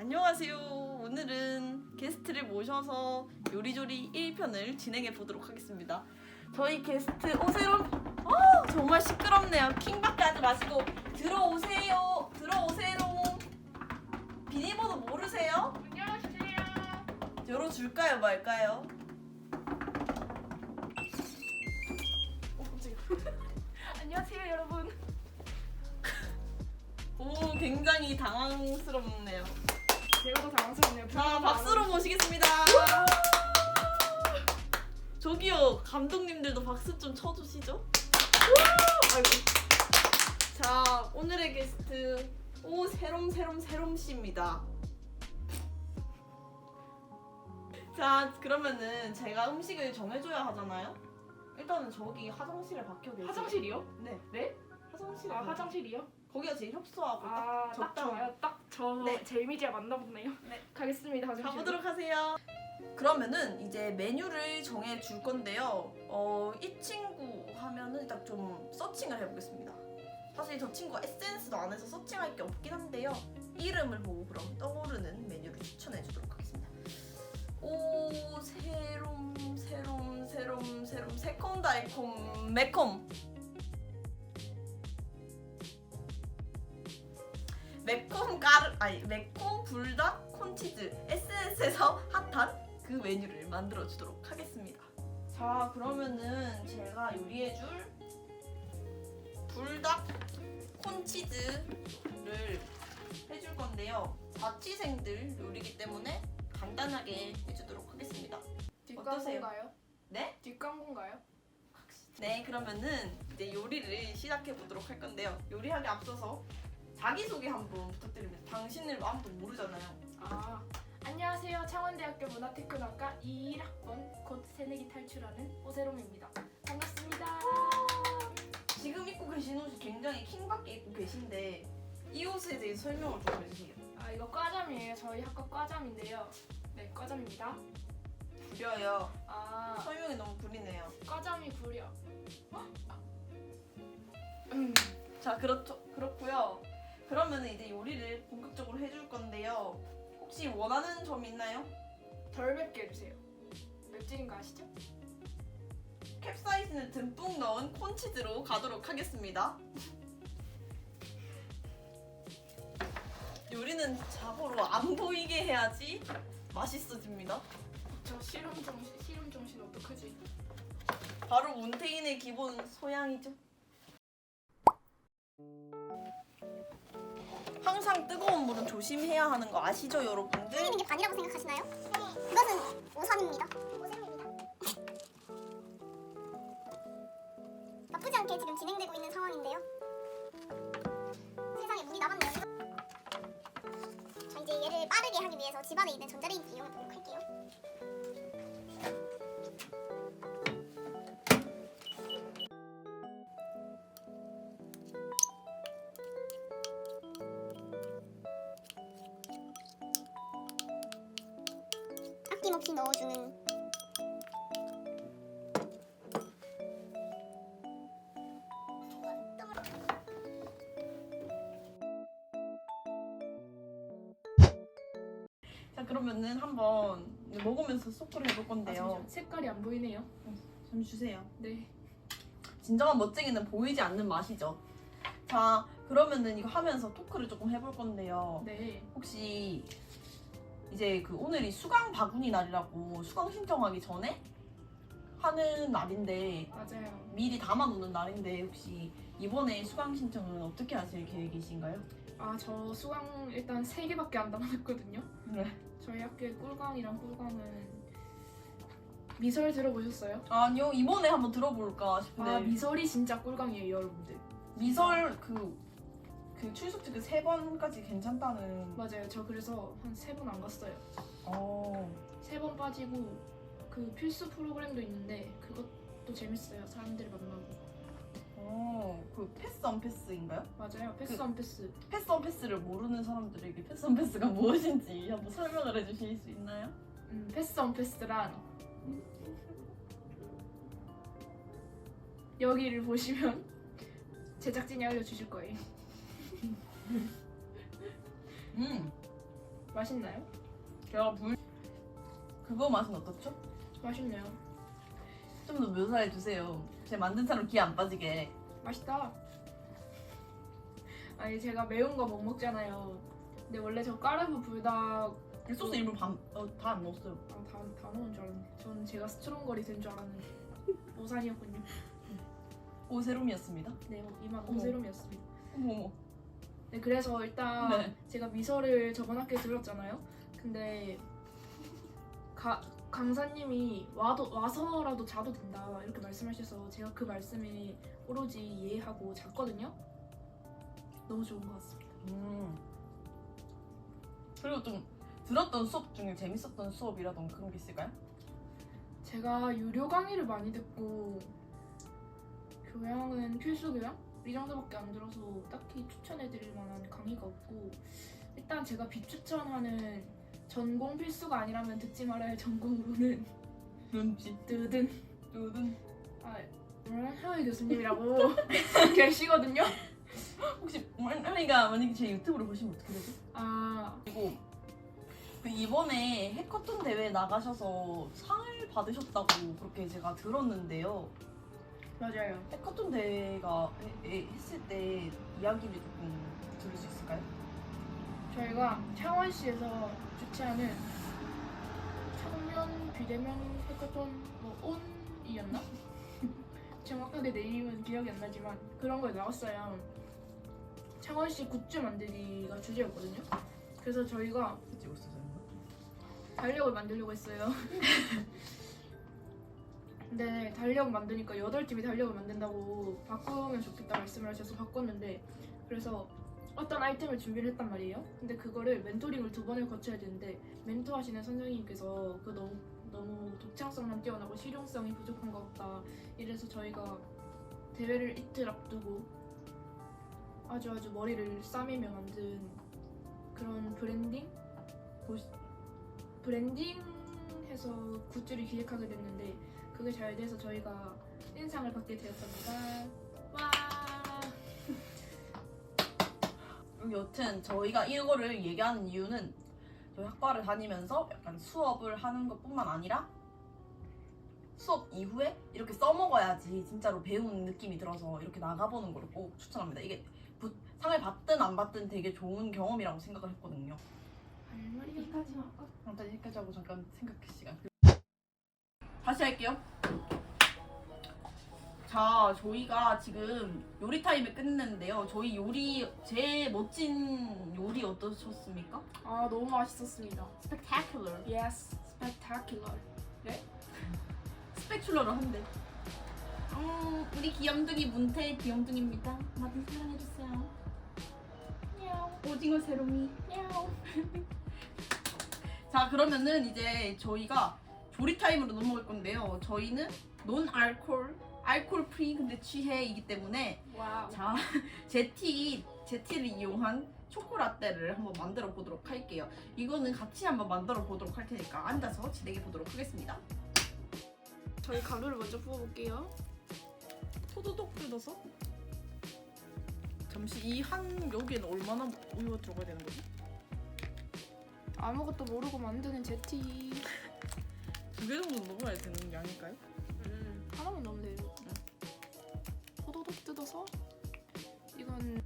안녕하세요. 오늘은 게스트를 모셔서 요리조리 1편을 진행해 보도록 하겠습니다. 저희 게스트 오세롬 어, 정말 시끄럽네요. 킹밖에 하지 마시고 들어오세요. 들어오세요. 비밀번호 모르세요? 안녕하세요. 열어줄까요 말까요? 어, 깜짝이야. 안녕하세요, 여러분. 오 굉장히 당황스럽네요. 제가 더 당황스럽네요. 자 박수로 모시겠습니다. 저기요 감독님들도 박수 좀 쳐주시죠. 아이고. 자 오늘의 게스트 오 새롬 새롬 새롬 씨입니다. 자 그러면은 제가 음식을 정해줘야 하잖아요. 일단은 저기 화장실에 박혀 계세요. 화장실이요? 네. 네? 화장실에. 아, 가- 화장실이요? 거기가 제일 협소하고 딱 아, 딱 적당히. 좋아요. 딱 저 네. 제 이미지가 맞나 보네요. 네. 가겠습니다, 화장실. 가보도록 하세요. 그러면은 이제 메뉴를 정해 줄 건데요. 어, 이 친구 하면은 일단 좀 서칭을 해보겠습니다. 사실 저 친구가 에센스도 안 해서 서칭할 게 없긴 한데요. 이름을 보고 그럼 떠오르는 메뉴를 추천해 주도록 하겠습니다. 오, 새롬, 새롬, 새롬, 새롬, 새콤달콤, 매콤. 매콤 가르 아니 매콤 불닭 콘치즈 SNS에서 핫한 그 메뉴를 만들어 주도록 하겠습니다. 자 그러면은 제가 요리해줄 불닭 콘치즈를 해줄 건데요. 자취생들 요리기 때문에 간단하게 해주도록 하겠습니다. 뒷광고인가요? 네? 뒷광고인가요? 네, 그러면은 이제 요리를 시작해 보도록 할 건데요. 요리하기 앞서서 자기소개 한번 부탁드립니다. 당신을 아무도 모르잖아요. 아, 안녕하세요. 창원대학교 문화테크노학과 21학번 곧 새내기 탈출하는 오세롬입니다. 반갑습니다. 지금 입고 계신 옷이 굉장히 킹받게 입고 계신데 이 옷에 대해 설명을 좀 해주시겠어요? 아, 이거 과잠이에요. 저희 학과 과잠인데요. 네, 과잠입니다. 구려요. 아, 설명이 너무 구리네요. 과잠이 구려. 음, 자, 그렇죠. 그렇고요. 그러면 이제 요리를 본격적으로 해줄 건데요. 혹시 원하는 점 있나요? 덜 맵게 해주세요. 맵찔인 거 아시죠? 캡사이신을 듬뿍 넣은 콘치즈로 가도록 하겠습니다. 요리는 자고로 안 보이게 해야지 맛있어집니다. 저 실험 정신, 실험 정신 어떡하지? 바로 문태인의 기본 소양이죠. 항상 뜨거운 물은 조심해야 하는 거 아시죠, 여러분들? 틀리는 게 반이라고 생각하시나요? 그것은 오산입니다. 오세롬입니다. 나쁘지 않게 지금 진행되고 있는 상황인데요. 세상에 물이 남았네요. 자 이제 얘를 빠르게 하기 위해서 집안에 있는 전자레인지 이용해 할게요. 아낌없이 넣어주는 자, 그러면은 한번 먹으면서 소크를 해볼 아, 건데요. 잠시만. 색깔이 안 보이네요. 좀 주세요. 네. 진정한 멋쟁이는 보이지 않는 맛이죠. 자, 그러면은 이거 하면서 토크를 조금 해볼 건데요. 네. 혹시 이제 그 오늘이 수강 바구니 날이라고 수강 신청하기 전에 하는 날인데 맞아요. 미리 담아놓는 날인데 혹시 이번에 수강 신청은 어떻게 하실 계획이신가요? 아, 저 수강 일단 세 개밖에 안 남았거든요. 네. 저희 학교의 꿀광이랑 꿀광은 미설 들어보셨어요? 아니요 이번에 한번 들어볼까 싶은데 아, 미설이 진짜 꿀광이에요, 여러분들. 미설 그, 그 출석 측그 세 번까지 괜찮다는 맞아요. 저 그래서 한 세 번 안 갔어요. 어 세 번 빠지고 그 필수 프로그램도 있는데 그것도 재밌어요. 사람들 만나고. 어, 그 패스 언 패스인가요? 맞아요. 패스 그- 안 패스. 패스 언 패스를 모르는 사람들에게 패스 언 패스가 무엇인지 한번 설명을 해주실 수 있나요? 음, 패스 온 패스란 여기를 보시면 제작진이 알려주실 거예요. 음 맛있나요? 제가 불 그거 맛은 어떻죠? 맛있네요. 좀 더 묘사해 주세요. 제 만든 사람 귀안 빠지게. 맛있다. 아니 제가 매운 거 못 먹잖아요. 근데 원래 저 까르보 불닭 이 소스 일부러 반, 어, 다안 넣었어요. 아, 다, 다 넣은 줄 알았네. 전 제가 스트롱거리 된줄 알았는데 오산이었군요. 오세롬이었습니다. 네, 이만 어머. 오세롬이었습니다. 어머 어머. 네, 그래서 일단 네. 제가 미설을 저번 학기에 들었잖아요. 근데 가, 강사님이 와도 와서라도 자도 된다 이렇게 말씀하셔서 제가 그 말씀에 오로지 이해하고 잤거든요. 너무 좋은 것 같습니다. 음. 그리고 좀 들었던 수업 중에 재밌었던 수업이라던가 그런 게 있을까요? 제가 유료 강의를 많이 듣고 교양은 필수 교양 이 정도밖에 안 들어서 딱히 추천해드릴 만한 강의가 없고 일단 제가 비추천하는 전공 필수가 아니라면 듣지 말아야 할 전공으로는 눈치. 뜨든 누든 아 하의 교수님이라고 계시거든요. 혹시 원영이가 만약에 제 유튜브를 보시면 어떻게 되죠? 아 그리고 그 이번에 해커톤 대회 나가셔서 상을 받으셨다고 그렇게 제가 들었는데요. 맞아요. 해커톤 대회가 해- 해- 했을 때 이야기를 조금 들을 수 있을까요? 저희가 창원시에서 주최하는 청년 비대면 해커톤 뭐 온이었나? 정확하게 네임은 기억이 안 나지만 그런 거에 나왔어요. 창원시 굿즈 만들기가 주제였거든요. 그래서 저희가 찍고 있어요. 달력을 만들려고 했어요. 근데 달력 만드니까 8팀이 달력을 만든다고 바꾸면 좋겠다 말씀을 하셔서 바꿨는데 그래서 어떤 아이템을 준비를 했단 말이에요. 근데 그거를 멘토링을 두 번을 거쳐야 되는데 멘토 하시는 선생님께서 그 너무 너무 독창성만 뛰어나고 실용성이 부족한 것 같다. 이래서 저희가 대회를 이틀 앞두고 아주 아주 머리를 싸매며 만든 그런 브랜딩 브랜딩해서 굿즈를 기획하게 됐는데 그게 잘 돼서 저희가 인상을 받게 되었답니다. 와. 여튼 저희가 이거를 얘기하는 이유는 저희 학과를 다니면서 약간 수업을 하는 것뿐만 아니라 수업 이후에 이렇게 써먹어야지 진짜로 배우는 느낌이 들어서 이렇게 나가보는 걸 꼭 추천합니다. 이게 부- 상을 받든 안 받든 되게 좋은 경험이라고 생각을 했거든요. 할 말이 여기까지 할까? 일단 여기까지 하고 잠깐 생각할 시간. 다시 할게요. 자, 저희가 지금 요리 타임을 끝냈는데요. 저희 요리 제일 멋진 요리 어떠셨습니까? 아 너무 맛있었습니다. 스펙타큘러. Yes, spectacular. 스펙출러를 한대. 음, 우리 귀염둥이 문태 귀염둥이입니다. 많이 사랑해 주세요. 냐옹, 오징어 세로미. 자, 그러면은 이제 저희가 조리 타임으로 넘어갈 건데요. 저희는 논 알콜, 알콜 프리 근데 취해이기 때문에 와우. 자, 제티, 제티를 이용한 초코라떼를 한번 만들어 보도록 할게요. 이거는 같이 한번 만들어 보도록 할 테니까 앉아서 진행해 보도록 하겠습니다. 저희 가루를 먼저 부어볼게요. 토도독 뜯어서 잠시 이 한 여기에는 얼마나 우유가 들어가야 되는 거지? 아무것도 모르고 만드는 제티. 두 개 정도 넣어야 되는 게 아닐까요? 음, 하나만 넣으면 돼요. 포도독 뜯어서 이건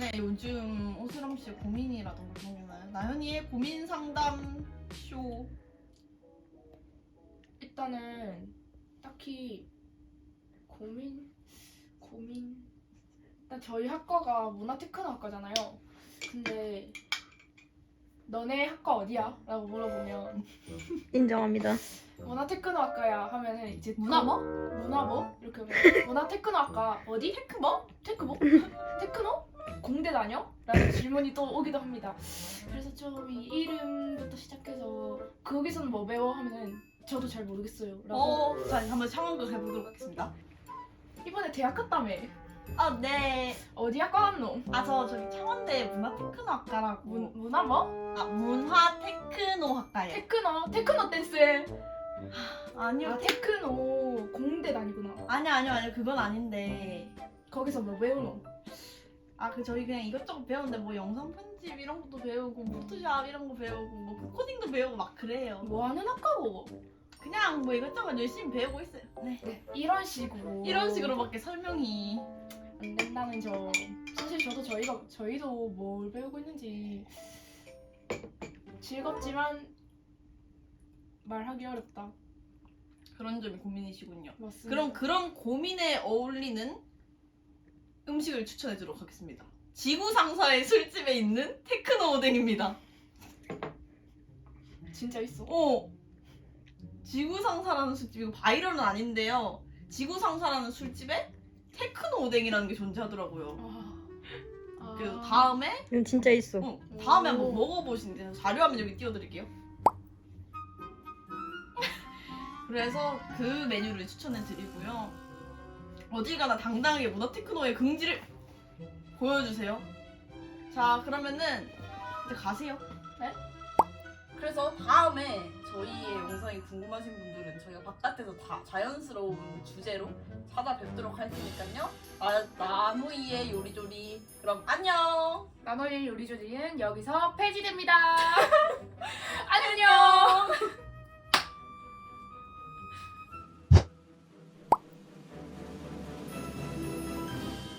네, 요즘 오스람 씨의 고민이라던가 그런 게 있나요? 나연이의 고민 상담 쇼. 일단은 딱히 고민 고민 일단 저희 학과가 문화테크노학과잖아요. 근데 너네 학과 어디야? 라고 물어보면 인정합니다. 문화테크노학과야 하면은 이제 문화 뭐? 문화 뭐? 이렇게 하면 문화테크노학과 어디? 테크 뭐? 테크 뭐? 테크노? 공대 다녀? 라는 질문이 또 오기도 합니다. 그래서 좀 이 이름부터 시작해서 거기서는 뭐 배워? 하면은 저도 잘 모르겠어요. 라고 어, 자 한번 상황극 해보도록 하겠습니다. 이번에 대학 갔다며 아 네. 어디 학과 갔노? 아 저 저기 창원대 문화테크노학과라고. 문, 문화 뭐? 아 문화테크노학과예요. 테크노? 테크노 댄스에 아니요. 아 테크노 공대 다니구나 아니요 아니요 아니요 그건 아닌데. 거기서 뭐 배우노? 아 그 저희 그냥 이것저것 배우는데 뭐 영상 편집 이런 것도 배우고 뭐 포토샵 이런 거 배우고 뭐 코딩도 배우고 막 그래요. 뭐 하는 학과고? 그냥 뭐 이것저것 열심히 배우고 있어요. 네. 네 이런 식으로 이런 식으로밖에 설명이 안 된다는 점 사실 저도 저희가 저희도 뭘 배우고 있는지 즐겁지만 말하기 어렵다 그런 점이 고민이시군요. 맞습니다 그럼 그런 고민에 어울리는 음식을 추천해 주도록 하겠습니다. 지구 상사의 술집에 있는 테크노 오뎅입니다. 진짜 있어 어. 지구 상사라는 술집 이거 바이럴은 아닌데요. 지구 상사라는 술집에 테크노 오뎅이라는 게 존재하더라고요. 아, 아. 그래서 다음에 이건 진짜 있어. 어, 다음에 오. 한번 먹어보신대요. 자료화면 여기 띄워드릴게요. 그래서 그 메뉴를 추천해 드리고요. 어딜 가나 당당하게 문화 테크노의 긍지를 보여주세요. 자, 그러면은 이제 가세요. 네? 그래서 다음에 저희의 영상이 궁금하신 분들은 저희가 바깥에서 다 자연스러운 주제로 찾아뵙도록 할 테니까요. 아, 나무이의 요리조리. 그럼 안녕! 나노일 요리조리는 여기서 폐지됩니다